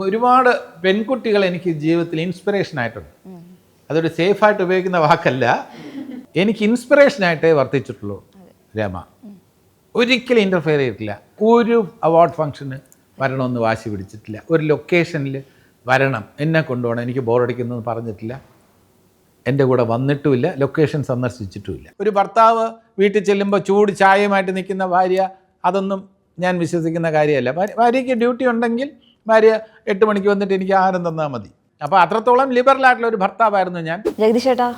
ഒരുപാട് പെൺകുട്ടികൾ എനിക്ക് ജീവിതത്തിൽ ഇൻസ്പിറേഷൻ ആയിട്ടുണ്ട്. അതൊരു സേഫായിട്ട് ഉപയോഗിക്കുന്ന വാക്കല്ല. എനിക്ക് ഇൻസ്പിറേഷൻ ആയിട്ടേ വർത്തിച്ചിട്ടുള്ളൂ രമ. ഒരിക്കലും ഇന്റർഫെയർ ചെയ്തിട്ടില്ല. ഒരു അവാർഡ് ഫംഗ്ഷന് വരണമെന്ന് വാശി പിടിച്ചിട്ടില്ല. ഒരു ലൊക്കേഷനിൽ വരണം. എന്നെ കൊണ്ടുപോകണം. എനിക്ക് ബോറടിക്കുന്നതെന്ന് പറഞ്ഞിട്ടില്ല. എന്റെ കൂടെ വന്നിട്ടുമില്ല. ലൊക്കേഷൻ സന്ദർശിച്ചിട്ടുമില്ല. ഒരു ഭർത്താവ് വീട്ടിൽ ചെല്ലുമ്പോൾ ചൂട് ചായയുമായിട്ട് നിൽക്കുന്ന ഭാര്യ അതൊന്നും ഞാൻ വിശ്വസിക്കുന്ന കാര്യമല്ല. ഭാര്യ- ഭാര്യയ്ക്ക് ഡ്യൂട്ടി ഉണ്ടെങ്കിൽ ഭാര്യ എട്ട് മണിക്ക് വന്നിട്ട് എനിക്ക് ആഹാരം തന്നാൽ മതി. അപ്പോൾ അത്രത്തോളം ലിബറൽ ആയിട്ടുള്ള ഒരു ഭർത്താവായിരുന്നു ഞാൻ. ജഗദീഷ് ചേട്ടാ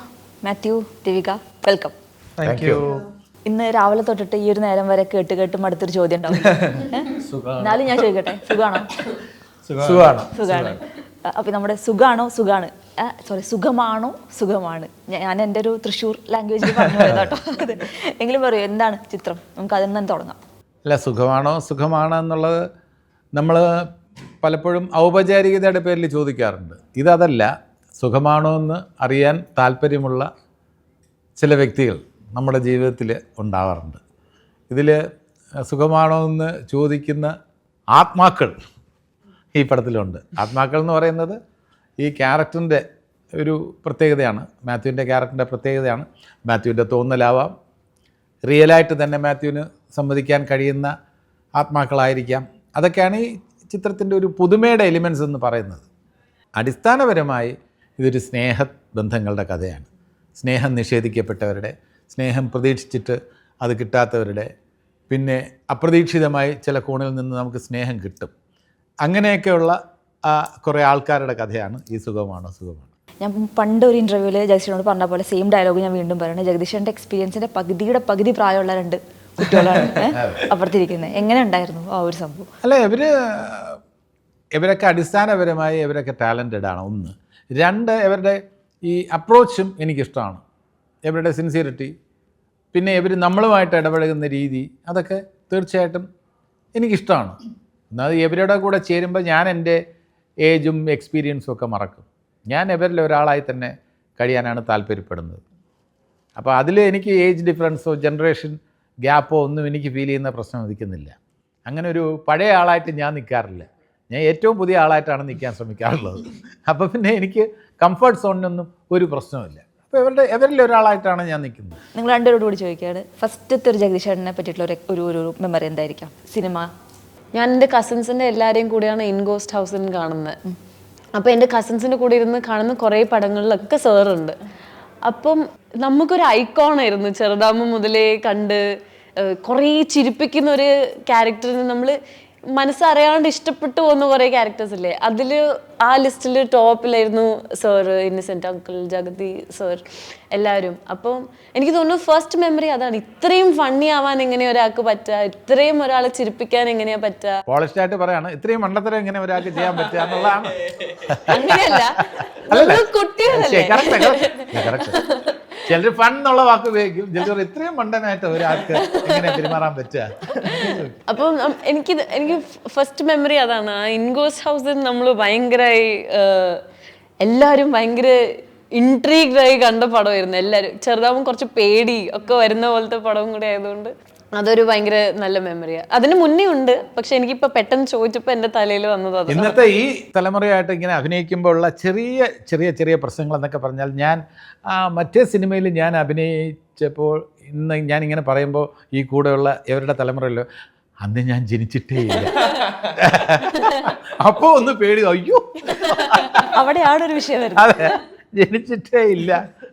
Mathew Divika welcome thank you ഇന്ന് രാവിലെ തൊട്ടിട്ട് ഈ ഒരു നേരം വരെ കേട്ട് കേട്ട് മടുത്തൊരു ചോദ്യം ഉണ്ടാവും? എന്നാലും ഞാൻ ചോദിക്കട്ടെ സുഖാണോ? സുഖമാണ് സുഖാണ്. അപ്പൊ നമ്മുടെ സുഖാണോ സുഖാണ്? സോറി സുഖമാണോ സുഖമാണ്? ഞാൻ എന്റെ ഒരു തൃശ്ശൂർ ലാംഗ്വേജിൽ പറഞ്ഞു കേട്ടോ എങ്കിലും പറയൂ എന്താണ് ചിത്രം? നമുക്ക് അതിൽ നിന്ന് തുടങ്ങാം. അല്ല സുഖമാണോ സുഖമാണോ എന്നുള്ളത് നമ്മൾ പലപ്പോഴും ഔപചാരികതയുടെ പേരിൽ ചോദിക്കാറുണ്ട്. ഇതതല്ല സുഖമാണോ എന്ന് അറിയാൻ താല്പര്യമുള്ള ചില വ്യക്തികൾ നമ്മുടെ ജീവിതത്തിൽ ഉണ്ടാവാറുണ്ട്. ഇതിൽ സുഖമാണോ എന്ന് ചോദിക്കുന്ന ആത്മാക്കൾ ഈ പടത്തിലുണ്ട്. ആത്മാക്കൾ എന്ന് പറയുന്നത് ഈ ക്യാരക്ടറിന്റെ ഒരു പ്രത്യേകതയാണ്. മാത്യുവിന്റെ ക്യാരക്ടറിന്റെ പ്രത്യേകതയാണ്. മാത്യുവിന്റെ തോന്നലാവാം. റിയലായിട്ട് തന്നെ മാത്യുവിന് സമ്മതിക്കാൻ കഴിയുന്ന ആത്മാക്കളായിരിക്കാം. അതൊക്കെയാണ് ഈ ചിത്രത്തിന്റെ ഒരു പുതുമയുടെ എലിമെൻസ് എന്ന് പറയുന്നത് അടിസ്ഥാനപരമായി ഇതൊരു സ്നേഹ ബന്ധങ്ങളുടെ കഥയാണ്. സ്നേഹം നിഷേധിക്കപ്പെട്ടവരുടെ സ്നേഹം പ്രതീക്ഷിച്ചിട്ട് അത് കിട്ടാത്തവരുടെ പിന്നെ അപ്രതീക്ഷിതമായി ചില കോണിൽ നിന്ന് നമുക്ക് സ്നേഹം കിട്ടും. അങ്ങനെയൊക്കെയുള്ള കുറേ ആൾക്കാരുടെ കഥയാണ് ഈ സുഖമാണോ സുഖമാണ്? ഞാൻ പണ്ട് ഒരു ഇന്റർവ്യൂവിൽ ജഗദീഷിനോട് പറഞ്ഞ പോലെ സെയിം ഡയലോഗ് ഞാൻ വീണ്ടും പറയുന്നത് ജഗദീഷന്റെ എക്സ്പീരിയൻസിന്റെ പകുതിയുടെ പകുതി പ്രായമുള്ള രണ്ട് കുട്ടികളാണ്? അപ്പുറത്തിരിക്കുന്നത്. എങ്ങനെ ഉണ്ടായിരുന്നു ആ ഒരു സംഭവം? അല്ല ഇവർ ഇവരൊക്കെ അടിസ്ഥാനപരമായി ഇവരൊക്കെ ടാലന്റഡ് ആണ് ഒന്ന്. രണ്ട് ഇവരുടെ ഈ അപ്രോച്ചും എനിക്കിഷ്ടമാണ്. ഇവരുടെ സിൻസിയറിറ്റി പിന്നെ ഇവർ നമ്മളുമായിട്ട് ഇടപഴകുന്ന രീതി അതൊക്കെ തീർച്ചയായിട്ടും എനിക്കിഷ്ടമാണ്. എന്നാൽ ഇവരുടെ കൂടെ ചേരുമ്പോൾ ഞാൻ എന്റെ ഏജും എക്സ്പീരിയൻസും ഒക്കെ മറക്കും. ഞാൻ ഇവരിൽ ഒരാളായി തന്നെ കഴിയാനാണ് താല്പര്യപ്പെടുന്നത്. അപ്പോൾ അതിൽ എനിക്ക് ഏജ് ഡിഫറൻസോ ജനറേഷൻ ഗ്യാപ്പോ ഒന്നും എനിക്ക് ഫീൽ ചെയ്യുന്ന പ്രശ്നം ഉദിക്കുന്നില്ല. അങ്ങനെ ഒരു പഴയ ആളായിട്ട് ഞാൻ നിൽക്കാറില്ല ഞാൻ ഏറ്റവും പുതിയ ആളായിട്ടാണ് നിൽക്കാൻ ശ്രമിക്കാറുള്ളത്. അപ്പോൾ പിന്നെ എനിക്ക് കംഫർട്ട് സോണിനൊന്നും ഒരു പ്രശ്നമില്ല അപ്പോൾ ഇവരുടെ ഇവരിൽ ഒരാളായിട്ടാണ് ഞാൻ നിൽക്കുന്നത്. നിങ്ങൾ രണ്ടുപേരോട് കൂടി ചോദിക്കുകയാണ്. ഫസ്റ്റത്തെ ഒരു ജഗദീഷ് ചേട്ടനെ പറ്റിയിട്ടുള്ള ഒരു ഒരു ഒരു മെമ്മറി എന്തായിരിക്കാം? സിനിമ. ഞാൻ എന്റെ കസിൻസിന്റെ എല്ലാവരെയും കൂടിയാണ് ഇൻഗോസ്റ്റ് ഹൗസിൽ കാണുന്നത്. അപ്പോൾ എന്റെ കസിൻസിന്റെ കൂടെ ഇരുന്ന് കാണുന്ന കുറേ പടങ്ങളിലൊക്കെ സാറുണ്ട് അപ്പം നമുക്കൊരു ഐക്കോണായിരുന്നു ചെറുതാമ്പ് മുതലേ കണ്ട് കുറേ ചിരിപ്പിക്കുന്ന ഒരു ക്യാരക്ടറിന് നമ്മൾ മനസ്സറിയാണ്ട് ഇഷ്ടപ്പെട്ടു പോകുന്ന കുറേ ക്യാരക്ടേഴ്സ് ഇല്ലേ? അതിൽ ആ ലിസ്റ്റിൽ ടോപ്പിലായിരുന്നു sir Innocent uncle Jagathy sir എല്ലാവരും. അപ്പം എനിക്ക് തോന്നുന്നു ഫസ്റ്റ് മെമ്മറി അതാണ്. ഇത്രയും ഫണ്ണി ആവാൻ എങ്ങനെ ഒരാൾക്ക് പറ്റുക ഇത്രയും ഒരാളെ ചിരിപ്പിക്കാൻ എങ്ങനെയാ പറ്റുക ആയിട്ട് പറയാണ് ഇത്രയും മണ്ടത്തരം എങ്ങനെ ഒരാൾക്ക് ചെയ്യാൻ പറ്റുക എന്നുള്ളതാണ്. അങ്ങനെയല്ല. കുട്ടികളല്ലേ? ചിലർ ഫൺ എന്നുള്ള വാക്ക് ഉപയോഗിക്കും. ചിലർ ഇത്രയും മണ്ടനായിട്ട് ഒരാൾക്ക് ഇങ്ങനെ പെരുമാറാൻ പറ്റുക? അപ്പം എനിക്ക് എനിക്ക് ഫസ്റ്റ് മെമ്മറി അതാണ്. ആ ഇൻഗോസ് ഹൗസിൽ നമ്മൾ ഭയങ്കരമായി എല്ലാവരും ഭയങ്കര ഇൻട്രീഗ്ഡായി കണ്ട പടമായിരുന്നു. എല്ലാവരും ചെറുതാവും കുറച്ച് പേടി ഒക്കെ വരുന്ന പോലത്തെ പടവും കൂടെ ആയതുകൊണ്ട്. അതൊരു ഭയങ്കര നല്ല മെമ്മറിയാണ് അതിന് മുന്നേ ഉണ്ട് പക്ഷെ എനിക്കിപ്പോ പെട്ടെന്ന് ചോദിച്ചപ്പോ എന്റെ തലയിൽ വന്നത് ഇന്നത്തെ ഈ തലമുറയായിട്ട് ഇങ്ങനെ അഭിനയിക്കുമ്പോൾ ഉള്ള ചെറിയ ചെറിയ ചെറിയ പ്രശ്നങ്ങൾ എന്നൊക്കെ പറഞ്ഞാൽ ഞാൻ ആ മറ്റേ സിനിമയിൽ ഞാൻ അഭിനയിച്ചപ്പോൾ ഇന്ന് ഞാൻ ഇങ്ങനെ പറയുമ്പോൾ ഈ കൂടെയുള്ള ഇവരുടെ തലമുറയിലോ അന്ന് ഞാൻ ജനിച്ചിട്ടേ ഇല്ല. അപ്പോൾ ഒന്ന് പേടി അയ്യോ. അവിടെയാണ് ഒരു വിഷയം വരുന്നത് അതെ ജനിച്ചിട്ടേ ഇല്ല.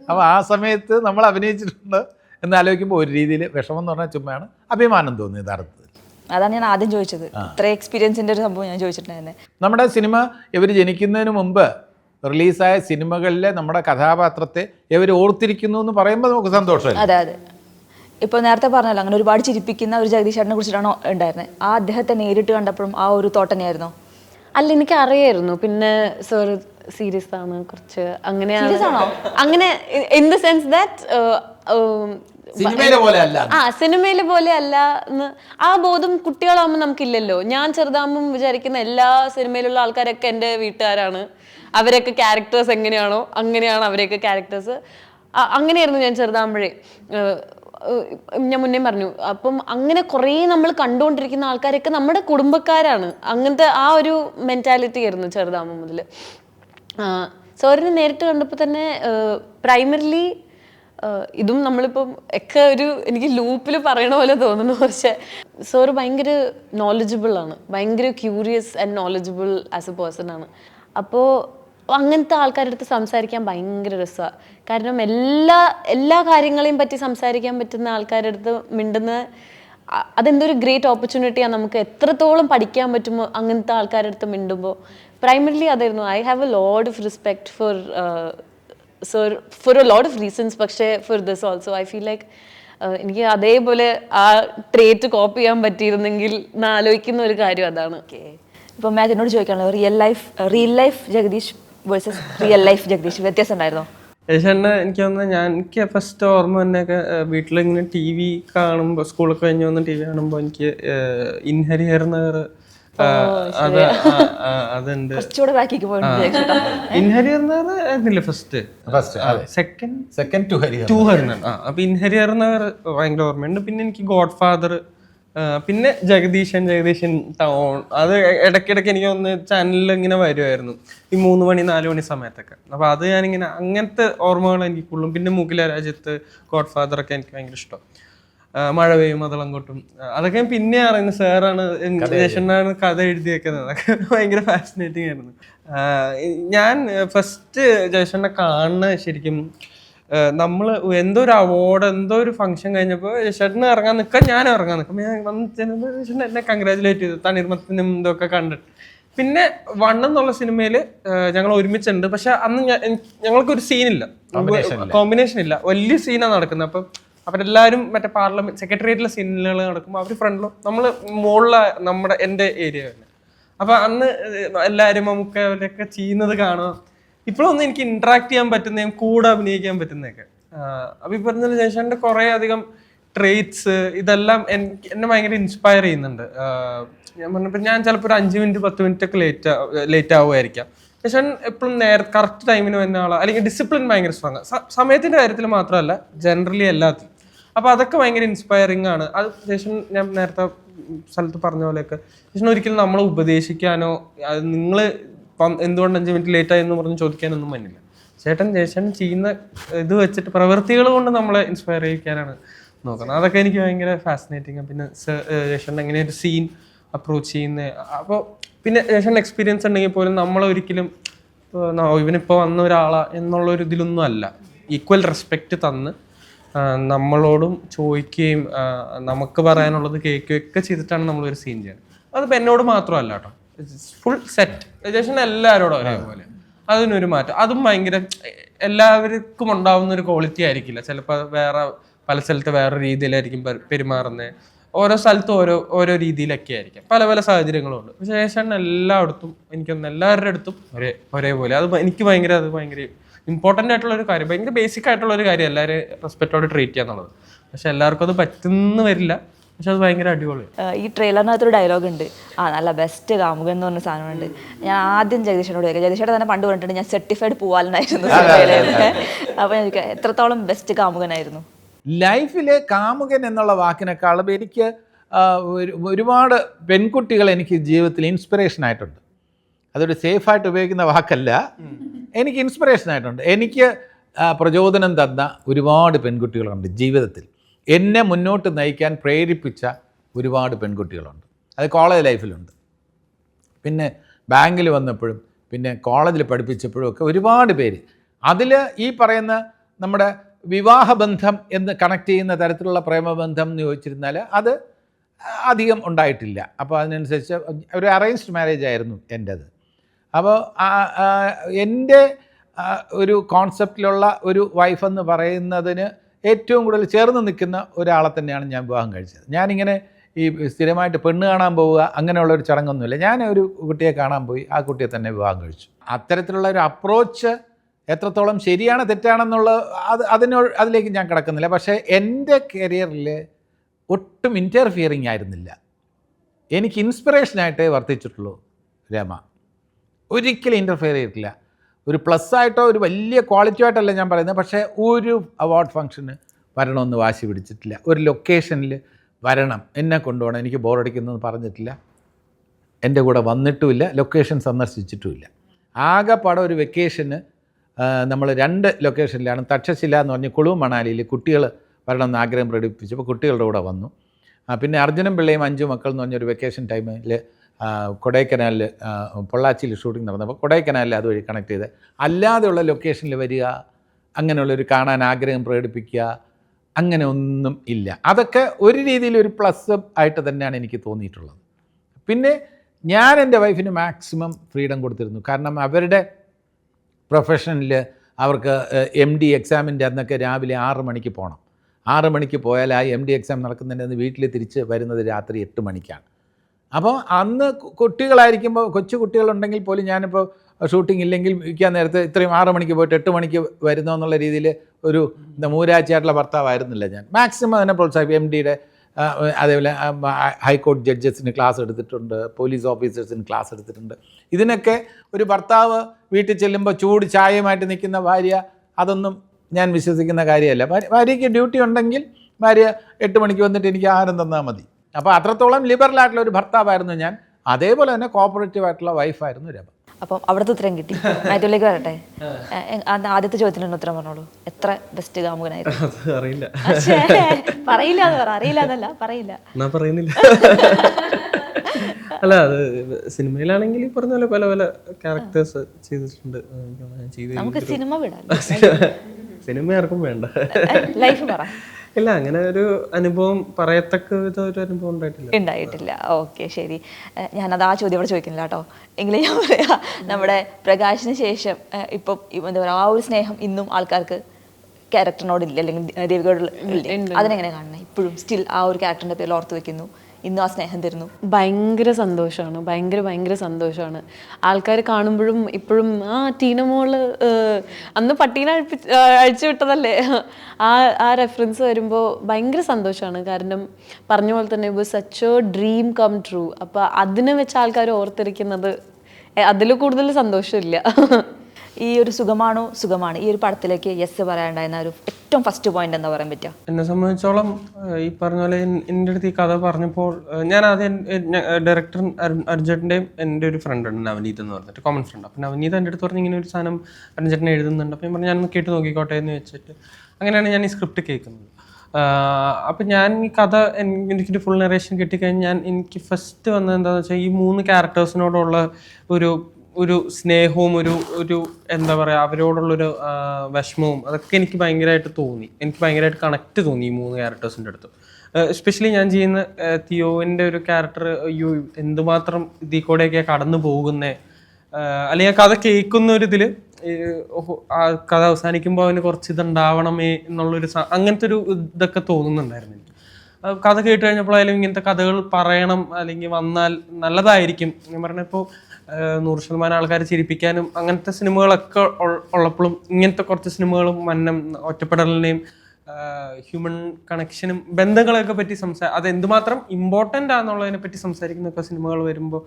അപ്പോൾ ആ സമയത്ത് നമ്മൾ അഭിനയിച്ചിട്ടുണ്ട്. എന്ന് ആലോചിക്കുമ്പോൾ ഒരു രീതിയിൽ വിഷമം എന്ന് പറഞ്ഞാൽ ചുമ്മയാണ് അഭിമാനം തോന്നി യഥാർത്ഥത്തിൽ. അതാണ് ഞാൻ ആദ്യം ചോദിച്ചത്. ഇത്ര എക്സ്പീരിയൻസിന്റെ ഒരു സംഭവം ഞാൻ ചോദിച്ചിട്ടുണ്ടായിരുന്നത് നമ്മുടെ സിനിമ ഇവർ ജനിക്കുന്നതിന് മുമ്പ് റിലീസായ സിനിമകളിലെ നമ്മുടെ കഥാപാത്രത്തെ ഇവർ ഓർത്തിരിക്കുന്നു എന്ന് പറയുമ്പോൾ നമുക്ക് സന്തോഷം അതെ അതെ. ഇപ്പോൾ നേരത്തെ പറഞ്ഞല്ലോ അങ്ങനെ ഒരുപാട് ചിരിപ്പിക്കുന്ന ഒരു ജഗദീഷ് ചേട്ടനെ കുറിച്ചിട്ടാണോ ഉണ്ടായിരുന്നത് ആ അദ്ദേഹത്തെ നേരിട്ട് കണ്ടപ്പോഴും ആ ഒരു തോട്ടനെയായിരുന്നു തന്നെയായിരുന്നോ? അല്ല എനിക്ക് അറിയായിരുന്നു പിന്നെ സർ സീരിയസ് ആണ് കുറച്ച്. അങ്ങനെയാണ്. അങ്ങനെ ഇൻ ദ സെൻസ് ദാറ്റ് ആ സിനിമയിലെ പോലെ അല്ല എന്ന്. ആ ബോധം കുട്ടികളാകുമ്പോൾ നമുക്കില്ലല്ലോ. ഞാൻ ചെറുതാകുമ്പോൾ വിചാരിക്കുന്ന എല്ലാ സിനിമയിലുള്ള ആൾക്കാരൊക്കെ എന്റെ വീട്ടുകാരാണ്. അവരൊക്കെ ക്യാരക്ടേഴ്സ് എങ്ങനെയാണോ അങ്ങനെയാണ് അവരെയൊക്കെ ക്യാരക്ടേഴ്സ് അങ്ങനെയായിരുന്നു ഞാൻ ചെറുതാകുമ്പോഴേ ഞാൻ മുന്നേ പറഞ്ഞു. അപ്പം അങ്ങനെ കുറേ നമ്മൾ കണ്ടുകൊണ്ടിരിക്കുന്ന ആൾക്കാരൊക്കെ നമ്മുടെ കുടുംബക്കാരാണ്. അങ്ങനത്തെ ആ ഒരു മെന്റാലിറ്റി ആയിരുന്നു ചെറുതാകുമ്പോൾ മുതൽ സോറിനെ നേരിട്ട് കണ്ടപ്പോൾ തന്നെ പ്രൈമറിലി ഇതും നമ്മളിപ്പം ഒക്കെ ഒരു എനിക്ക് ലൂപ്പിൽ പറയണ പോലെ തോന്നുന്നു. പക്ഷെ സോറ് ഭയങ്കര നോളജബിൾ ആണ്. ഭയങ്കര curious and knowledgeable as a person ആണ്. അപ്പോൾ അങ്ങനത്തെ ആൾക്കാരുടെ അടുത്ത് സംസാരിക്കാൻ ഭയങ്കര രസമാണ് കാരണം എല്ലാ എല്ലാ കാര്യങ്ങളെയും പറ്റി സംസാരിക്കാൻ പറ്റുന്ന ആൾക്കാരുടെ അടുത്ത് മിണ്ടുന്ന അതെന്തൊരു ഗ്രേറ്റ് ഓപ്പർച്യൂണിറ്റിയാണ് നമുക്ക് എത്രത്തോളം പഠിക്കാൻ പറ്റുമോ അങ്ങനത്തെ ആൾക്കാരുടെ അടുത്ത് മിണ്ടുമ്പോൾ പ്രൈമറിലി അതായിരുന്നു I have a load of respect for sir for a lot of reasons പക്ഷേ for this also I feel like എനിക്ക് അതേപോലെ ആ ട്രേറ്റ് കോപ്പി ചെയ്യാൻ പറ്റിയിരുന്നെങ്കിൽ ആലോചിക്കുന്ന ഒരു കാര്യം അതാണ്. ഓക്കെ ഇപ്പം മാറ്റ് എന്നോട് ചോദിക്കാനുള്ളത് real life real life Jagadish versus real life Jagadish വ്യത്യാസം ഉണ്ടായിരുന്നോ? ഏഷ്യാനെ എനിക്ക് തോന്നുന്നത് ഞാൻ എനിക്ക് ഫസ്റ്റ് ഓർമ്മ തന്നെയൊക്കെ വീട്ടിലിങ്ങനെ ടി വി കാണുമ്പോൾ സ്കൂളൊക്കെ കഴിഞ്ഞ് വന്ന് ടി വി കാണുമ്പോൾ എനിക്ക് ഇൻഹരിഹർ നഗർ ആ, ആ, അതുണ്ട് കുറച്ചുകൂടെ ബാക്കിക്ക് പോയിട്ടുണ്ട് ഫസ്റ്റ് ഫസ്റ്റ് അതെ. Second second to Harihar to ഹരിനാണ് ആ അപ്പൊ ഇൻഹരിയർ ഭയങ്കര ഓർമ്മയുണ്ട്. പിന്നെ എനിക്ക് ഗോഡ് ഫാദർ പിന്നെ ജഗദീശൻ ജഗദീശൻ ടൗൺ അത് ഇടയ്ക്കിടയ്ക്ക് എനിക്ക് ഒന്ന് ചാനലിൽ ഇങ്ങനെ വരുമായിരുന്നു ഈ മൂന്ന് മണി നാല് മണി സമയത്തൊക്കെ. അപ്പൊ അത് ഞാനിങ്ങനെ അങ്ങനത്തെ ഓർമ്മകൾ എനിക്ക് കൂടുതലും. പിന്നെ മുകില രാജ്യത്ത് ഗോഡ് ഫാദർ ഒക്കെ എനിക്ക് ഭയങ്കര ഇഷ്ടം. മഴ പെയ്യും അതെല്ലാം കൊട്ടും അതൊക്കെ ഞാൻ പിന്നെ അറിയുന്നത് സാറാണ് ജേഷനാണ് കഥ എഴുതിയേക്കുന്നത്. അതൊക്കെ ഭയങ്കര ഫാസിനേറ്റിംഗ് ആയിരുന്നു. ഞാൻ ഫസ്റ്റ് ജേഷനെ കാണുന്ന ശരിക്കും നമ്മൾ എന്തോ ഒരു അവാർഡ് എന്തോ ഒരു ഫംഗ്ഷൻ കഴിഞ്ഞപ്പോൾ ചേട്ടന് ഇറങ്ങാൻ നിൽക്കാൻ ഞാൻ ഇറങ്ങാൻ നിൽക്കും ഞാൻ വന്ന് ചെന്നപ്പോൾ ചേട്ടൻ എന്നെ കൺഗ്രാജുലേറ്റ് ചെയ്തു തണിർമത്തിനും ഇതൊക്കെ കണ്ടിട്ട്. പിന്നെ വൺ എന്നുള്ള സിനിമയിൽ ഞങ്ങൾ ഒരുമിച്ചുണ്ട്. പക്ഷെ അന്ന് ഞങ്ങൾക്കൊരു സീനില്ല കോമ്പിനേഷൻ ഇല്ല. വലിയ സീനാണ് നടക്കുന്നത്. അപ്പം അവരെല്ലാവരും മറ്റേ പാർലമെന്റ് സെക്രട്ടേറിയറ്റിലെ സീനുകൾ നടക്കുമ്പോൾ അവർ ഫ്രണ്ടിലും നമ്മൾ മുകളിലെ നമ്മുടെ എന്റെ ഏരിയ തന്നെ. അപ്പം അന്ന് എല്ലാവരും നമുക്ക് അവരൊക്കെ ചെയ്യുന്നത് കാണുക ഇപ്പോഴൊന്നും എനിക്ക് ഇൻട്രാക്ട് ചെയ്യാൻ പറ്റുന്നതും കൂടെ അഭിനയിക്കാൻ പറ്റുന്നതൊക്കെ. അപ്പം ഇപ്പം ഈ പറഞ്ഞ ജയശാന്റെ കുറേ അധികം ട്രേറ്റ്സ് ഇതെല്ലാം എനിക്ക് എന്നെ ഭയങ്കര ഇൻസ്പയർ ചെയ്യുന്നുണ്ട്. ഞാൻ പറഞ്ഞപ്പോൾ ഞാൻ ചിലപ്പോൾ ഒരു അഞ്ച് മിനിറ്റ് പത്ത് മിനിറ്റ് ഒക്കെ ലേറ്റ് ലേറ്റ് ആവുമായിരിക്കാം. ശേഷം എപ്പോഴും നേരെ കറക്റ്റ് ടൈമിന് വന്ന ആളാണ് അല്ലെങ്കിൽ ഡിസിപ്ലിൻ ഭയങ്കര സ്ട്രോങ് സമയത്തിന്റെ കാര്യത്തിൽ മാത്രമല്ല ജനറലി എല്ലാത്തിലും. അപ്പൊ അതൊക്കെ ഭയങ്കര ഇൻസ്പയറിംഗ് ആണ്. അത് ശേഷം ഞാൻ നേരത്തെ സ്ഥലത്ത് പറഞ്ഞ പോലെയൊക്കെ ശേഷം ഒരിക്കലും നമ്മളെ ഉപദേശിക്കാനോ നിങ്ങൾ എന്തുകൊണ്ട് അഞ്ച് മിനിറ്റ് ലേറ്റ് എന്ന് പറഞ്ഞ് ചോദിക്കാനൊന്നും പറ്റില്ല ചേട്ടൻ ജേഷൻ ചെയ്യുന്ന ഇത് വെച്ചിട്ട് പ്രവൃത്തികൾ കൊണ്ട് നമ്മളെ ഇൻസ്പയർ ചെയ്യിക്കാനാണ് നോക്കുന്നത്. അതൊക്കെ എനിക്ക് ഭയങ്കര ഫാസിനേറ്റിംഗ് പിന്നെ ശേഷൻ എങ്ങനെ ഒരു സീൻ അപ്രോച്ച് ചെയ്യുന്നത് അപ്പോൾ പിന്നെ ശേഷൻ എക്സ്പീരിയൻസ് ഉണ്ടെങ്കിൽ പോലും നമ്മളെ ഒരിക്കലും ഇവനിപ്പോൾ വന്ന ഒരാളാ എന്നുള്ള ഒരു ഇതിലൊന്നും അല്ല. ഈക്വൽ റെസ്പെക്റ്റ് തന്ന് നമ്മളോടും ചോദിക്കുകയും നമുക്ക് പറയാനുള്ളത് കേൾക്കുകയും ഒക്കെ ചെയ്തിട്ടാണ് നമ്മൾ ഒരു സീൻ ചെയ്യുന്നത്. അത് എന്നോട് മാത്രമല്ല കേട്ടോ. ഫുൾ സെറ്റ് ഏകദേശം എല്ലാവരോടും ഒരേപോലെ. അതിനൊരു മാറ്റം. അതും ഭയങ്കര എല്ലാവർക്കും ഉണ്ടാവുന്ന ഒരു ക്വാളിറ്റി ആയിരിക്കില്ല. ചിലപ്പോൾ വേറെ പല സ്ഥലത്ത് വേറെ രീതിയിലായിരിക്കും പെരു- പെരുമാറുന്നത്. ഓരോ സ്ഥലത്തും ഓരോ ഓരോ രീതിയിലൊക്കെ ആയിരിക്കും. പല പല സാഹചര്യങ്ങളും ഉണ്ട്. പക്ഷേ ഏഷ്യാൻ എല്ലായിടത്തും എനിക്കൊന്ന് എല്ലാവരുടെ അടുത്തും ഒരേ ഒരേപോലെ. അത് എനിക്ക് ഭയങ്കര അത് ഭയങ്കര ഇമ്പോർട്ടന്റ് ആയിട്ടുള്ള ഒരു കാര്യം. ഭയങ്കര ബേസിക് ആയിട്ടുള്ള ഒരു കാര്യം എല്ലാവരും റെസ്പെക്റ്റോടെ ട്രീറ്റ് ചെയ്യാന്നുള്ളത് പക്ഷെ എല്ലാവർക്കും അത് പറ്റുന്നു വരില്ല. പക്ഷെ അത് ഭയങ്കര അടിപൊളി. ഈ ട്രെയിലറിനകത്തൊരു ഡയലോഗ് ഉണ്ട്. ആ നല്ല ബെസ്റ്റ് കാമുകൻ എന്ന് പറഞ്ഞ സാധനമുണ്ട്. ഞാൻ ആദ്യം ജഗദീഷനോട് ചോദിക്കാം. ജഗദീഷയുടെ തന്നെ പണ്ട് പറഞ്ഞിട്ടുണ്ട് ഞാൻ സർട്ടിഫൈഡ് പോവാലെന്നായിരുന്നു അപ്പോൾ ഞാൻ എത്രത്തോളം ബെസ്റ്റ് കാമുകനായിരുന്നു? ലൈഫിലെ കാമുകൻ എന്നുള്ള വാക്കിനേക്കാളും എനിക്ക് ഒരുപാട് പെൺകുട്ടികൾ എനിക്ക് ജീവിതത്തിൽ ഇൻസ്പിറേഷൻ ആയിട്ടുണ്ട്. അതൊരു സേഫായിട്ട് ഉപയോഗിക്കുന്ന വാക്കല്ല. എനിക്ക് ഇൻസ്പിറേഷൻ ആയിട്ടുണ്ട്. എനിക്ക് പ്രചോദനം തന്ന ഒരുപാട് പെൺകുട്ടികളുണ്ട് ജീവിതത്തിൽ. എന്നെ മുന്നോട്ട് നയിക്കാൻ പ്രേരിപ്പിച്ച ഒരുപാട് പെൺകുട്ടികളുണ്ട്. അത് കോളേജ് ലൈഫിലുണ്ട് പിന്നെ ബാങ്കിൽ വന്നപ്പോഴും പിന്നെ കോളേജിൽ പഠിപ്പിച്ചപ്പോഴും ഒക്കെ ഒരുപാട് പേര്. അതിൽ ഈ പറയുന്ന നമ്മുടെ വിവാഹബന്ധം എന്ന് കണക്ട് ചെയ്യുന്ന തരത്തിലുള്ള പ്രേമബന്ധം എന്ന് ചോദിച്ചിരുന്നാൽ അത് അധികം ഉണ്ടായിട്ടില്ല. അപ്പോൾ അതിനനുസരിച്ച് ഒരു അറേഞ്ച്ഡ് മാരേജ് ആയിരുന്നു എന്റേത്. അപ്പോൾ എന്റെ ഒരു കോൺസെപ്റ്റിലുള്ള ഒരു വൈഫ് എന്ന് പറയുന്നതിന് ഏറ്റവും കൂടുതൽ ചേർന്ന് നിൽക്കുന്ന ഒരാളെ തന്നെയാണ് ഞാൻ വിവാഹം കഴിച്ചത്. ഞാനിങ്ങനെ ഈ സ്ഥിരമായിട്ട് പെണ്ണ് കാണാൻ പോവുക അങ്ങനെയുള്ള ഒരു ചടങ്ങൊന്നുമില്ല. ഞാൻ ഒരു കുട്ടിയെ കാണാൻ പോയി ആ കുട്ടിയെ തന്നെ വിവാഹം കഴിച്ചു. അത്തരത്തിലുള്ള ഒരു അപ്രോച്ച് എത്രത്തോളം ശരിയാണ് തെറ്റാണെന്നുള്ള അത് അതിനോ അതിലേക്ക് ഞാൻ കിടക്കുന്നില്ല. പക്ഷേ എന്റെ കരിയറിൽ ഒട്ടും ഇന്റർഫിയറിങ് ആയിരുന്നില്ല. എനിക്ക് ഇൻസ്പിറേഷനായിട്ടേ വർത്തിച്ചിട്ടുള്ളൂ രമ. ഒരിക്കലും ഇന്റർഫിയർ ചെയ്തിട്ടില്ല. ഒരു പ്ലസ് ആയിട്ടോ ഒരു വലിയ ക്വാളിറ്റി ആയിട്ടല്ല ഞാൻ പറയുന്നത്. പക്ഷേ ഒരു അവാർഡ് ഫംഗ്ഷന് വരണമെന്ന് വാശി പിടിച്ചിട്ടില്ല. ഒരു ലൊക്കേഷനിൽ വരണം. എന്നെ കൊണ്ടുപോകണം. എനിക്ക് ബോറടിക്കുന്നതെന്ന് പറഞ്ഞിട്ടില്ല. എന്റെ കൂടെ വന്നിട്ടുമില്ല. ലൊക്കേഷൻ സന്ദർശിച്ചിട്ടുമില്ല. ആകെപ്പാടെ ഒരു വെക്കേഷന് നമ്മൾ രണ്ട് ലൊക്കേഷനിലാണ് തക്ഷശില എന്ന് പറഞ്ഞ് കുളു മണാലിയിൽ കുട്ടികൾ വരണം എന്ന് ആഗ്രഹം പ്രകടിപ്പിച്ചപ്പോൾ കുട്ടികളുടെ കൂടെ വന്നു. പിന്നെ അർജുനൻ പിള്ളയും അഞ്ചു മക്കൾ എന്ന് പറഞ്ഞൊരു വെക്കേഷൻ ടൈമിൽ കൊടൈക്കനാലിൽ പൊള്ളാച്ചിയിൽ ഷൂട്ടിംഗ് നടന്നപ്പോൾ കൊടൈക്കനാലിൽ അതുവഴി കണക്ട് ചെയ്ത്. അല്ലാതെയുള്ള ലൊക്കേഷനിൽ വരിക അങ്ങനെയുള്ളൊരു കാണാൻ ആഗ്രഹം പ്രകടിപ്പിക്കുക അങ്ങനെ ഒന്നും ഇല്ല. അതൊക്കെ ഒരു രീതിയിൽ ഒരു പ്ലസ് ആയിട്ട് തന്നെയാണ് എനിക്ക് തോന്നിയിട്ടുള്ളത്. പിന്നെ ഞാൻ എന്റെ വൈഫിന് മാക്സിമം ഫ്രീഡം കൊടുത്തിരുന്നു. കാരണം അവരുടെ പ്രൊഫഷനിൽ അവർക്ക് എം ഡി എക്സാമിന്റെ അന്നൊക്കെ രാവിലെ ആറ് മണിക്ക് പോകണം ആറ് മണിക്ക് പോയാൽ ആ എം ഡി എക്സാം നടക്കുന്നതിന്റെ വീട്ടിൽ തിരിച്ച് വരുന്നത് രാത്രി എട്ട് മണിക്കാണ്. അപ്പോൾ അന്ന് കുട്ടികളായിരിക്കുമ്പോൾ കൊച്ചു കുട്ടികളുണ്ടെങ്കിൽ പോലും ഞാനിപ്പോൾ ഷൂട്ടിംഗ് ഇല്ലെങ്കിൽ ഇരിക്കാൻ നേരത്തെ ഇത്രയും ആറ് മണിക്ക് പോയിട്ട് എട്ട് മണിക്ക് വരുന്നു എന്നുള്ള രീതിയിൽ ഒരു മൂരാഴ്ചയായിട്ടുള്ള ഭർത്താവായിരുന്നില്ല ഞാൻ. മാക്സിമം അതിനെ പ്രോത്സാഹിപ്പിക്കും. എം ഡിയുടെ അതേപോലെ ഹൈക്കോടതി ജഡ്ജസിന് ക്ലാസ് എടുത്തിട്ടുണ്ട്. പോലീസ് ഓഫീസേഴ്സിന് ക്ലാസ് എടുത്തിട്ടുണ്ട്. ഇതിനൊക്കെ ഒരു ഭർത്താവ് വീട്ടിൽ ചെല്ലുമ്പോൾ ചൂട് ചായയുമായിട്ട് നിൽക്കുന്ന ഭാര്യ അതൊന്നും ഞാൻ വിശ്വസിക്കുന്ന കാര്യമല്ല. ഭാര്യ ഭാര്യയ്ക്ക് ഡ്യൂട്ടി ഉണ്ടെങ്കിൽ ഭാര്യ എട്ട് മണിക്ക് വന്നിട്ട് എനിക്ക് ആഹാരം തന്നാൽ മതി. അപ്പോൾ അത്രത്തോളം ലിബറൽ ആയിട്ടുള്ള ഒരു ഭർത്താവായിരുന്നു ഞാൻ. അതേപോലെ തന്നെ കോപ്പറേറ്റീവ് ആയിട്ടുള്ള വൈഫായിരുന്നു രമ. അപ്പം അവിടുത്തെ ഉത്തരം കിട്ടി. അതിലേക്ക് വരട്ടെ? ആദ്യത്തെ ചോദ്യത്തിനുള്ള ഉത്തരം പറഞ്ഞോളൂ. എത്ര ബെസ്റ്റ് കാമുകനായിരുന്നു? അറിയില്ല. പറയില്ല എന്ന് പറ അറിയില്ല എന്നല്ല പറയില്ല. ഞാൻ പറയുന്നില്ല. അല്ല അത് സിനിമയിലാണെങ്കിൽ ഈ പറഞ്ഞ പോലെ പല പല ക്യാരക്ടേഴ്സ് ചെയ്തിട്ടുണ്ട്. ഞാൻ ചെയ്ത നമുക്ക് സിനിമ വിടാം. സിനിമ ആർക്കും വേണ്ട. ലൈഫ് പറ. ഇല്ല അങ്ങനെ ഒരു അനുഭവം പറയത്തക്ക വിധ ഒരു അനുഭവം ഉണ്ടായിട്ടില്ല. ഉണ്ടായിട്ടില്ല. ഓക്കെ ശരി. ഞാൻ ഞാനത് ആ ചോദ്യം ഇവിടെ ചോദിക്കുന്നില്ല കേട്ടോ. എങ്കിലും ഞാൻ പറയാം നമ്മുടെ പ്രകാശിന് ശേഷം ഇപ്പൊ എന്താ പറയുക ആ ഒരു സ്നേഹം ഇന്നും ആൾക്കാർക്ക് ക്യാരക്ടറിനോട് ഇല്ല അല്ലെങ്കിൽ ദേവികയോട് ഇല്ല? അതിനെങ്ങനെ കാണുന്നത് ഇപ്പോഴും സ്റ്റിൽ ആ ഒരു ക്യാരക്ടറിന്റെ പേരിൽ ഓർത്ത് വെക്കുന്നു. ഇന്നും ആ സ്നേഹം തരുന്നു. ഭയങ്കര സന്തോഷമാണ്. ഭയങ്കര ഭയങ്കര സന്തോഷമാണ്. ആൾക്കാർ കാണുമ്പോഴും ഇപ്പോഴും ആ ടീനമോൾ അന്ന് പട്ടീനെ അഴിച്ചു വിട്ടതല്ലേ? ആ ആ റെഫറൻസ് വരുമ്പോൾ ഭയങ്കര സന്തോഷമാണ്. കാരണം പറഞ്ഞ പോലെ തന്നെ ഇപ്പോൾ such a dream come true അപ്പോൾ അതിനെ വെച്ച് ആൾക്കാർ ഓർത്തിരിക്കുന്നത് അതിൽ കൂടുതൽ സന്തോഷമില്ല. ഈ ഒരു സുഖമാണോ? സുഖമാണ്. ഈ ഒരു പടത്തിലേക്ക് യെസ് പറയാണ്ടായിരുന്ന ഒരു ഏറ്റവും ഫസ്റ്റ് പോയിന്റ് എന്താ പറയാൻ പറ്റുക? എന്നെ സംബന്ധിച്ചോളം ഈ പറഞ്ഞ പോലെ എന്റെ അടുത്ത് ഈ കഥ പറഞ്ഞപ്പോൾ ഞാൻ ആദ്യം ഡയറക്ടർ അർജുന്റെയും എന്റെ ഒരു ഫ്രണ്ട് ഉണ്ട് നവനീത് എന്ന് പറഞ്ഞിട്ട് കോമൺ ഫ്രണ്ട് അപ്പം നവനീത് എന്റെ അടുത്ത് പറഞ്ഞ് ഇങ്ങനെ ഒരു സാധനം അർജുൻ എഴുതുന്നുണ്ട്. അപ്പം ഞാൻ പറഞ്ഞു ഞാനൊന്ന് കേട്ട് നോക്കിക്കോട്ടെ എന്ന് വെച്ചിട്ട് അങ്ങനെയാണ് ഞാൻ ഈ സ്ക്രിപ്റ്റ് കേൾക്കുന്നത്. അപ്പം ഞാൻ ഈ കഥ എനിക്ക് എനിക്കൊരു ഫുൾ നറേഷൻ കിട്ടിക്കഴിഞ്ഞാൽ ഞാൻ എനിക്ക് ഫസ്റ്റ് വന്നത് എന്താണെന്ന് വെച്ചാൽ ഈ മൂന്ന് ക്യാരക്ടേഴ്സിനോടുള്ള ഒരു ഒരു സ്നേഹവും ഒരു ഒരു എന്താ പറയുക അവരോടുള്ളൊരു വിഷമവും അതൊക്കെ എനിക്ക് ഭയങ്കരമായിട്ട് തോന്നി. എനിക്ക് ഭയങ്കരമായിട്ട് കണക്ട് തോന്നി ഈ മൂന്ന് ക്യാരക്ടേഴ്സിന്റെ അടുത്ത്. എസ്പെഷ്യലി ഞാൻ ചെയ്യുന്ന തിയോവിന്റെ ഒരു ക്യാരക്ടർ അയ്യോ എന്തുമാത്രം ഇതിൽ കൂടെയൊക്കെ കടന്നു പോകുന്നേ. അല്ലെങ്കിൽ ആ കഥ കേൾക്കുന്ന ഒരു ഇതിൽ ആ കഥ അവസാനിക്കുമ്പോൾ അവന് കുറച്ച് ഇതുണ്ടാവണമേ എന്നുള്ളൊരു അങ്ങനത്തെ ഒരു ഇതൊക്കെ തോന്നുന്നുണ്ടായിരുന്നു എനിക്ക്. കഥ കേട്ട് കഴിഞ്ഞപ്പോഴായാലും ഇങ്ങനത്തെ കഥകൾ പറയണം അല്ലെങ്കിൽ വന്നാൽ നല്ലതായിരിക്കും. ഞാൻ പറഞ്ഞപ്പോൾ നൂറ് ശതമാനം ആൾക്കാരെ ചിരിപ്പിക്കാനും അങ്ങനത്തെ സിനിമകളൊക്കെ ഉള്ളപ്പോഴും ഇങ്ങനത്തെ കുറച്ച് സിനിമകളും മന്നം ഒറ്റപ്പെടലിനെയും ഹ്യൂമൻ കണക്ഷനും ബന്ധങ്ങളെയൊക്കെ പറ്റി സംസാ അത് എന്തുമാത്രം ഇമ്പോർട്ടന്റ് ആണെന്നുള്ളതിനെ പറ്റി സംസാരിക്കുന്നൊക്കെ സിനിമകൾ വരുമ്പോൾ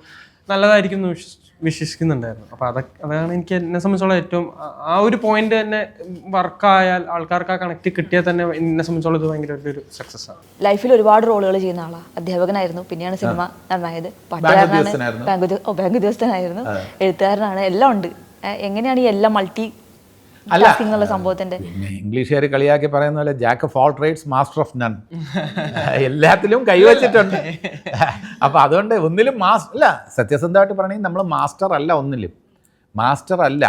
നല്ലതായിരിക്കും എന്ന് വിശ്വസ് വിശ്വസിക്കുന്നുണ്ടായിരുന്നു. അപ്പോൾ അതൊക്കെ അതാണ് എനിക്ക് എന്നെ സംബന്ധിച്ചോളം ഏറ്റവും ആ- ഒരു പോയിന്റ് തന്നെ വർക്കായാൽ ആൾക്കാർക്ക് ആ കണക്ട് കിട്ടിയാൽ തന്നെ എന്നെ സംബന്ധിച്ചോളം ഇത് ഭയങ്കര ഒരു സക്സസ് ആണ്. ലൈഫിൽ ഒരുപാട് റോളുകൾ ചെയ്യുന്ന ആളാണ് അധ്യാപകനായിരുന്നു. പിന്നെയാണ് സിനിമ നന്നായത്. പാട്ടുകാരനാണ്. ബാങ്ക് ഉദ്യോ- ഉദ്യോഗസ്ഥനായിരുന്നു. എഴുത്തുകാരനാണ്. എല്ലാം ഉണ്ട്. എങ്ങനെയാണ് ഈ എല്ലാം മൾട്ടി എന്നുള്ള സംഭവത്തിന്റെ. ഇംഗ്ലീഷുകാർ കളിയാക്കി പറയുന്ന പോലെ jack of all trades master of none എല്ലാത്തിലും കൈവച്ചിട്ടുണ്ട് അപ്പൊ അതുകൊണ്ട് ഒന്നിലും മാസ്റ്റർ അല്ല സത്യസന്ധമായിട്ട് പറയണമെങ്കിൽ നമ്മൾ മാസ്റ്റർ അല്ല ഒന്നിലും. മാസ്റ്റർ അല്ല.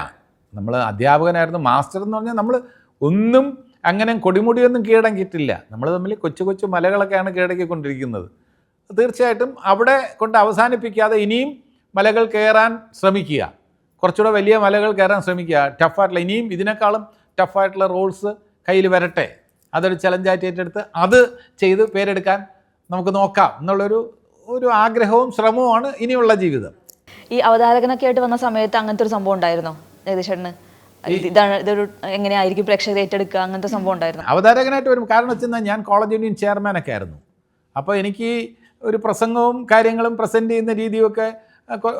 നമ്മൾ അധ്യാപകനായിരുന്നു മാസ്റ്റർ എന്ന് പറഞ്ഞാൽ നമ്മൾ ഒന്നും അങ്ങനെ കൊടിമുടിയൊന്നും കീഴടങ്ങിയിട്ടില്ല. നമ്മൾ തമ്മിൽ കൊച്ചു കൊച്ചു മലകളൊക്കെയാണ് കീഴടക്കിക്കൊണ്ടിരിക്കുന്നത്. തീർച്ചയായിട്ടും അവിടെ കൊണ്ട് അവസാനിപ്പിക്കാതെ ഇനിയും മലകൾ കയറാൻ ശ്രമിക്കുക. കുറച്ചുകൂടെ വലിയ മലകൾ കയറാൻ ശ്രമിക്കുക. ടഫായിട്ടുള്ള ഇനിയും ഇതിനേക്കാളും ടഫായിട്ടുള്ള റോൾസ് കയ്യിൽ വരട്ടെ. അതൊരു ചലഞ്ചായിട്ട് ഏറ്റെടുത്ത് അത് ചെയ്ത് പേരെടുക്കാൻ നമുക്ക് നോക്കാം എന്നുള്ളൊരു ഒരു ആഗ്രഹവും ശ്രമവുമാണ് ഇനിയുള്ള ജീവിതം. ഈ അവതാരകനൊക്കെ ആയിട്ട് വന്ന സമയത്ത് അങ്ങനത്തെ ഒരു സംഭവം ഉണ്ടായിരുന്നോ? ജഗദീഷേട്ടന് ഇതാണ് ഇതൊരു എങ്ങനെയായിരിക്കും പ്രേക്ഷകർ ഏറ്റെടുക്കുക അങ്ങനത്തെ സംഭവം ഉണ്ടായിരുന്നു? അവതാരകനായിട്ട് വരും കാരണം വെച്ചാൽ ഞാൻ കോളേജ് യൂണിയൻ ചെയർമാനൊക്കെ ആയിരുന്നു. അപ്പോൾ എനിക്ക് ഒരു പ്രസംഗവും കാര്യങ്ങളും പ്രസന്റ് ചെയ്യുന്ന രീതിയൊക്കെ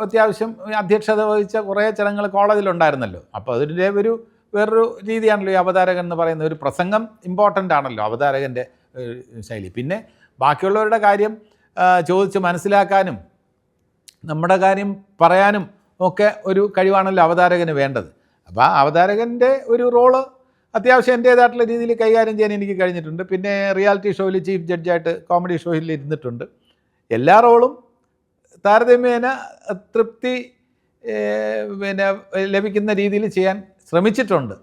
അത്യാവശ്യം അധ്യക്ഷത വഹിച്ച കുറേ ചടങ്ങുകൾ കോളേജിലുണ്ടായിരുന്നല്ലോ. അപ്പോൾ അതിന്റെ ഒരു വേറൊരു രീതിയാണല്ലോ ഈ അവതാരകൻ എന്ന് പറയുന്ന ഒരു പ്രസംഗം ഇമ്പോർട്ടന്റ് ആണല്ലോ അവതാരകന്റെ ശൈലി. പിന്നെ ബാക്കിയുള്ളവരുടെ കാര്യം ചോദിച്ച് മനസ്സിലാക്കാനും നമ്മുടെ കാര്യം പറയാനും ഒക്കെ ഒരു കഴിവാണല്ലോ അവതാരകന് വേണ്ടത്. അപ്പോൾ ആ അവതാരകന്റെ ഒരു റോൾ അത്യാവശ്യം എന്റേതായിട്ടുള്ള രീതിയിൽ കൈകാര്യം ചെയ്യാൻ എനിക്ക് കഴിഞ്ഞിട്ടുണ്ട്. പിന്നെ റിയാലിറ്റി ഷോയിൽ ചീഫ് ജഡ്ജായിട്ട് കോമഡി ഷോയിൽ ഇരുന്നിട്ടുണ്ട്. എല്ലാ റോളും താരതമ്യേന തൃപ്തി പിന്നെ ലഭിക്കുന്ന രീതിയിൽ ചെയ്യാൻ ശ്രമിച്ചിട്ടുണ്ട്.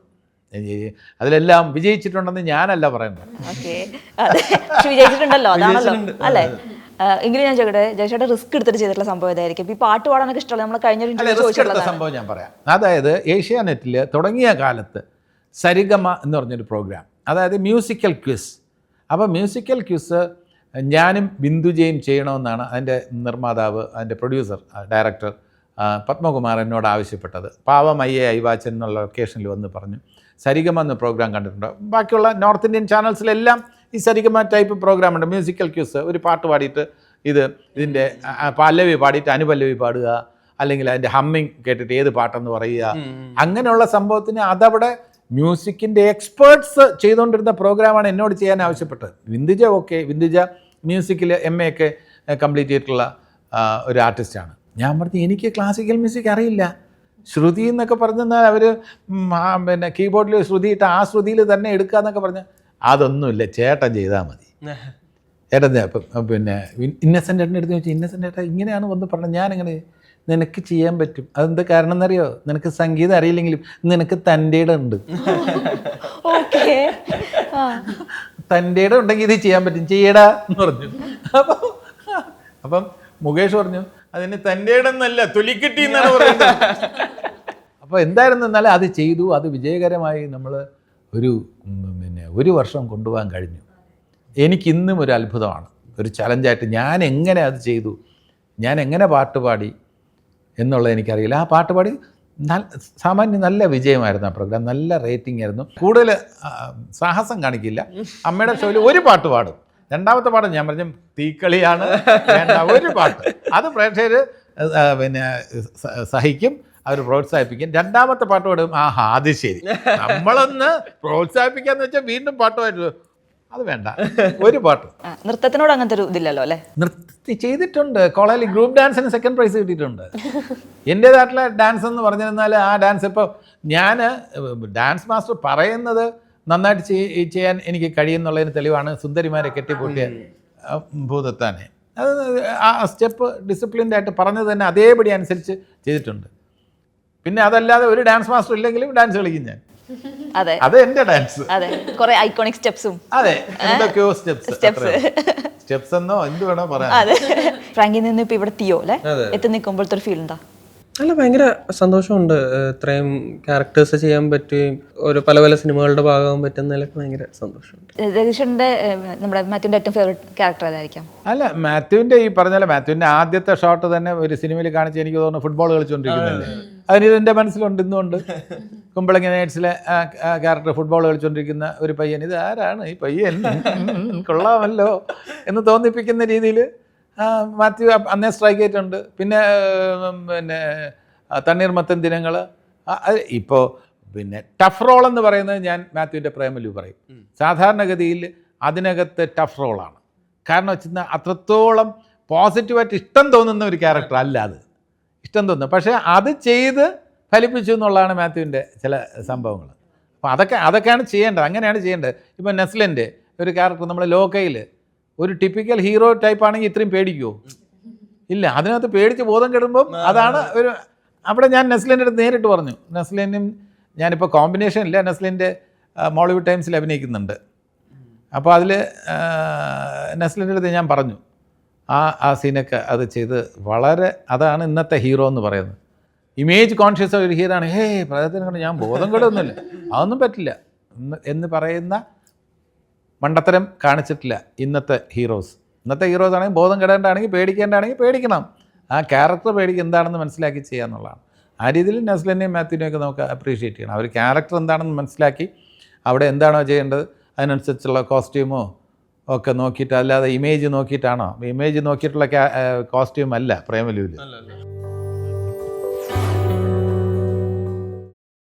അതിലെല്ലാം വിജയിച്ചിട്ടുണ്ടെന്ന് ഞാനല്ല പറയുന്നത്. വിജയിച്ചിട്ടുണ്ടല്ലോ അതാണല്ലോ. അല്ലേ? എങ്കിലും ഞാൻ ചോദിക്കട്ടെ ജയശേട്ട റിസ്ക് എടുത്തിട്ട് ചെയ്തിട്ടുള്ള സംഭവം ഇതായിരിക്കും ഈ പാട്ട് പാടാനൊക്കെ ഇഷ്ടമല്ല നമ്മൾ കഴിഞ്ഞ സംഭവം ഞാൻ പറയാം. അതായത് ഏഷ്യാനെറ്റിൽ തുടങ്ങിയ കാലത്ത് സരിഗമ എന്ന് പറഞ്ഞൊരു പ്രോഗ്രാം അതായത് മ്യൂസിക്കൽ ക്വിസ്. അപ്പോൾ മ്യൂസിക്കൽ ക്വിസ് ഞാനും ബിന്ദുജയും ചെയ്യണമെന്നാണ് അതിന്റെ നിർമ്മാതാവ് അതിന്റെ പ്രൊഡ്യൂസർ ഡയറക്ടർ പത്മകുമാർ എന്നോട് ആവശ്യപ്പെട്ടത്. പാവം ഐ എ ഐവാച്ചൻ എന്നുള്ള ലൊക്കേഷനിൽ വന്ന് പറഞ്ഞു. സരിഗമ എന്ന പ്രോഗ്രാം കണ്ടിട്ടുണ്ട്. ബാക്കിയുള്ള നോർത്ത് ഇന്ത്യൻ ചാനൽസിലെല്ലാം ഈ സരിഗമ ടൈപ്പ് പ്രോഗ്രാം ഉണ്ട്. മ്യൂസിക്കൽ ക്യൂസ് ഒരു പാട്ട് പാടിയിട്ട് ഇത് ഇതിന്റെ പല്ലവി പാടിയിട്ട് അനുപല്ലവി പാടുക അല്ലെങ്കിൽ അതിന്റെ ഹമ്മിങ് കേട്ടിട്ട് ഏത് പാട്ടെന്ന് പറയുക. അങ്ങനെയുള്ള സംഭവത്തിന് അതവിടെ മ്യൂസിക്കിന്റെ എക്സ്പേർട്സ് ചെയ്തുകൊണ്ടിരുന്ന പ്രോഗ്രാമാണ് എന്നോട് ചെയ്യാൻ ആവശ്യപ്പെട്ടത്. വിന്ദുജ ഓക്കെ വിന്ദുജ മ്യൂസിക്കിൽ എം എ ഒക്കെ കംപ്ലീറ്റ് ചെയ്തിട്ടുള്ള ഒരു ആർട്ടിസ്റ്റാണ് ഞാൻ പറഞ്ഞു എനിക്ക് ക്ലാസിക്കൽ മ്യൂസിക് അറിയില്ല. ശ്രുതി എന്നൊക്കെ പറഞ്ഞാൽ അവർ പിന്നെ കീബോർഡിൽ ശ്രുതി ഇട്ട് ആ ശ്രുതിയിൽ തന്നെ എടുക്കുക എന്നൊക്കെ പറഞ്ഞ് അതൊന്നുമില്ല ചേട്ടൻ ചെയ്താൽ മതി. ചേട്ടൻ പിന്നെ ഇന്നസെന്റ് എടുത്ത് അടുത്ത് ഇന്നസെന്റ് ഏട്ടാ ഇങ്ങനെയാണ് വന്ന് പറഞ്ഞത്. ഞാനിങ്ങനെ നിനക്ക് ചെയ്യാൻ പറ്റും? അതെന്ത് കാരണം എന്നറിയോ നിനക്ക് സംഗീതം അറിയില്ലെങ്കിലും നിനക്ക് തന്റെ ഉണ്ട് ഓക്കെ തന്റെ ഉണ്ടെങ്കിൽ ഇത് ചെയ്യാൻ പറ്റും. ചെയ്യടാ എന്ന് പറഞ്ഞു. അപ്പം അപ്പം മുകേഷ് പറഞ്ഞു അതിന് തന്റെ ഇടന്നല്ല തൊലിക്കിട്ടി എന്നാണ് പറയുന്നത്. അപ്പോൾ എന്തായിരുന്നു? എന്നാലും അത് ചെയ്തു. അത് വിജയകരമായി നമ്മൾ ഒരു പിന്നെ ഒരു വർഷം കൊണ്ടുപോകാൻ കഴിഞ്ഞു. എനിക്കിന്നും ഒരു അത്ഭുതമാണ്. ഒരു ചലഞ്ചായിട്ട് ഞാൻ എങ്ങനെ അത് ചെയ്തു? ഞാൻ എങ്ങനെ പാട്ട് പാടി? എന്നുള്ളത് എനിക്കറിയില്ല. ആ പാട്ട് പാടി സാമാന്യം നല്ല വിജയമായിരുന്നു ആ പ്രോഗ്രാം നല്ല റേറ്റിംഗ് ആയിരുന്നു. കൂടുതൽ സാഹസം കാണിക്കില്ല. അമ്മയുടെ ഷോയിൽ ഒരു പാട്ട് പാടും. രണ്ടാമത്തെ പാട്ട് ഞാൻ പറഞ്ഞു തീക്കളിയാണ്. വേണ്ട ഒരു പാട്ട്. അത് പ്രേക്ഷകർ പിന്നെ സഹിക്കും അവർ പ്രോത്സാഹിപ്പിക്കും. രണ്ടാമത്തെ പാട്ട് പാടും ആഹാ അത് ശരി. നമ്മളൊന്ന് പ്രോത്സാഹിപ്പിക്കാന്ന് വെച്ചാൽ വീണ്ടും പാട്ടുമായിട്ട് അത് വേണ്ട. ഒരു പാട്ട്. നൃത്തത്തിനോട് അങ്ങനത്തെ ഒരു ഇതില്ലല്ലോ അല്ലേ? നൃത്തി ചെയ്തിട്ടുണ്ട്. കോളേജിൽ ഗ്രൂപ്പ് ഡാൻസിന് സെക്കൻഡ് പ്രൈസ് കിട്ടിയിട്ടുണ്ട്. എന്റേതായിട്ടുള്ള ഡാൻസ് എന്ന് പറഞ്ഞിരുന്നാൽ ആ ഡാൻസ് ഇപ്പോൾ ഞാൻ ഡാൻസ് മാസ്റ്റർ പറയുന്നത് നന്നായിട്ട് ചെയ്യാൻ എനിക്ക് കഴിയുന്നുള്ളതിന് തെളിവാണ് സുന്ദരിമാരെ കെട്ടിപ്പൂട്ടിയ ഭൂതത്താനെ. അത് ആ സ്റ്റെപ്പ് ഡിസിപ്ലിൻഡ് ആയിട്ട് പറഞ്ഞത് തന്നെ അതേപടി അനുസരിച്ച് ചെയ്തിട്ടുണ്ട്. പിന്നെ അതല്ലാതെ ഒരു ഡാൻസ് മാസ്റ്റർ ഇല്ലെങ്കിലും ഡാൻസ് കളിക്കും ഞാൻ. അതെ. അത് എന്റെ ഡാൻസ്. അതെ. കുറെ ഐക്കോണിക് സ്റ്റെപ്സും. അതെ. എന്തൊക്കെയോ സ്റ്റെപ്സ്. സ്റ്റെപ്സ്. സ്റ്റെപ്സ് എന്നോ എന്ത് വേണോ പറയാം. അതെ. ഫ്രാങ്കിൽ നിന്ന് ഇപ്പൊ ഇവിടെ തിയോ അല്ലേ. എത്തി നിൽക്കുമ്പോഴത്തെ ഒരു ഫീൽ എന്താ അല്ല ഭയങ്കര സന്തോഷമുണ്ട്. ഇത്രയും ക്യാരക്ടേഴ്സ് ചെയ്യാൻ പറ്റുകയും ഒരു പല പല സിനിമകളുടെ ഭാഗമാകാൻ പറ്റുന്നതിലൊക്കെ ഭയങ്കര സന്തോഷമുണ്ട്. രതീഷിന്റെ നമ്മുടെ മാത്യുവിന്റെ ഏറ്റവും ഫേവറേറ്റ് ക്യാരക്ടർ ഏതായിരിക്കാം? അല്ല മാത്യുവിന്റെ ഈ പറഞ്ഞ മാത്യുവിന്റെ ആദ്യത്തെ ഷോട്ട് തന്നെ ഒരു സിനിമയിൽ കാണിച്ച് എനിക്ക് തോന്നുന്നു ഫുട്ബോൾ കളിച്ചുകൊണ്ടിരിക്കുന്നില്ലേ അതിന് എന്റെ മനസ്സിലുണ്ട് ഇന്നുണ്ട് കുമ്പളങ്ങ നൈറ്റ്സിലെ ക്യാരക്ടർ ഫുട്ബോൾ കളിച്ചുകൊണ്ടിരിക്കുന്ന ഒരു പയ്യൻ. ഇത് ആരാണ് ഈ പയ്യൻ? കൊള്ളാമല്ലോ. എന്ന് തോന്നിപ്പിക്കുന്ന രീതിയിൽ മാത്യു അന്നേ സ്ട്രൈക്ക് ആയിട്ടുണ്ട് പിന്നെ പിന്നെ തണ്ണീർ തണ്ണീർമത്തൻ ദിനങ്ങൾ ഇപ്പോൾ പിന്നെ ടഫ് റോൾ എന്ന് പറയുന്നത് ഞാൻ മാത്യുവിന്റെ പ്രേമലു പറയും. സാധാരണഗതിയിൽ അതിനകത്ത് ടഫ് റോളാണ് കാരണം വെച്ചാൽ അത്രത്തോളം പോസിറ്റീവായിട്ട് ഇഷ്ടം തോന്നുന്ന ഒരു ക്യാരക്ടർ അല്ല അത്. ഇഷ്ടം തന്നു. പക്ഷേ അത് ചെയ്ത് ഫലിപ്പിച്ചു എന്നുള്ളതാണ് മാത്യുവിന്റെ ചില സംഭവങ്ങൾ. അപ്പോൾ അതൊക്കെ അതൊക്കെയാണ് ചെയ്യേണ്ടത്. അങ്ങനെയാണ് ചെയ്യേണ്ടത്. ഇപ്പോൾ നെസ്ലിന്റെ ഒരു ക്യാരക്ടർ നമ്മുടെ ലോക്കയിൽ ഒരു ടിപ്പിക്കൽ ഹീറോ ടൈപ്പ് ആണെങ്കിൽ ഇത്രയും പേടിക്കുമോ ഇല്ല. അതിനകത്ത് പേടിച്ച് ബോധം കെടുമ്പം അതാണ് ഒരു അവിടെ ഞാൻ നെസ്ലിന്റെ അടുത്ത് നേരിട്ട് പറഞ്ഞു. നെസ്ലിനും ഞാനിപ്പോൾ കോമ്പിനേഷൻ ഇല്ല നെസ്ലിന്റെ മോളിവുഡ് ടൈംസിൽ അഭിനയിക്കുന്നുണ്ട്. അപ്പോൾ അതിൽ നെസ്ലിന്റെ അടുത്ത് ഞാൻ പറഞ്ഞു. ആ ആ സീനൊക്കെ അത് ചെയ്ത് വളരെ അതാണ് ഇന്നത്തെ ഹീറോ എന്ന് പറയുന്നത്. ഇമേജ് കോൺഷ്യസ് ഒരു ഹീറോ ആണ് ഹേ പ്രേതത്തിന് കൊണ്ട് ഞാൻ ബോധം കെടുന്നില്ല. അതൊന്നും പറ്റില്ല. എന്ന് പറയുന്ന മണ്ടത്തരം കാണിച്ചിട്ടില്ല ഇന്നത്തെ ഹീറോസ്. ഇന്നത്തെ ഹീറോസ് ആണെങ്കിൽ ബോധം കെടേണ്ടാണെങ്കിൽ പേടിക്കേണ്ടാണെങ്കിൽ പേടിക്കണം. ആ ക്യാരക്ടർ പേടിക്കുക എന്താണെന്ന് മനസ്സിലാക്കി ചെയ്യുക എന്നുള്ളതാണ് ആ രീതിയിൽ നസ്ലിനെയും മാത്യുവിനെയും ഒക്കെ നമുക്ക് അപ്രീഷിയേറ്റ് ചെയ്യണം. അവർ ക്യാരക്ടർ എന്താണെന്ന് മനസ്സിലാക്കി അവിടെ എന്താണോ ചെയ്യേണ്ടത്? അതിനനുസരിച്ചുള്ള കോസ്റ്റ്യൂമോ ഒക്കെ നോക്കിയിട്ട് അല്ലാതെ ഇമേജ് നോക്കിയിട്ടാണോ? ഇമേജ് നോക്കിയിട്ടുള്ള കോസ്റ്റ്യൂം അല്ല പ്രേമലുവിൽ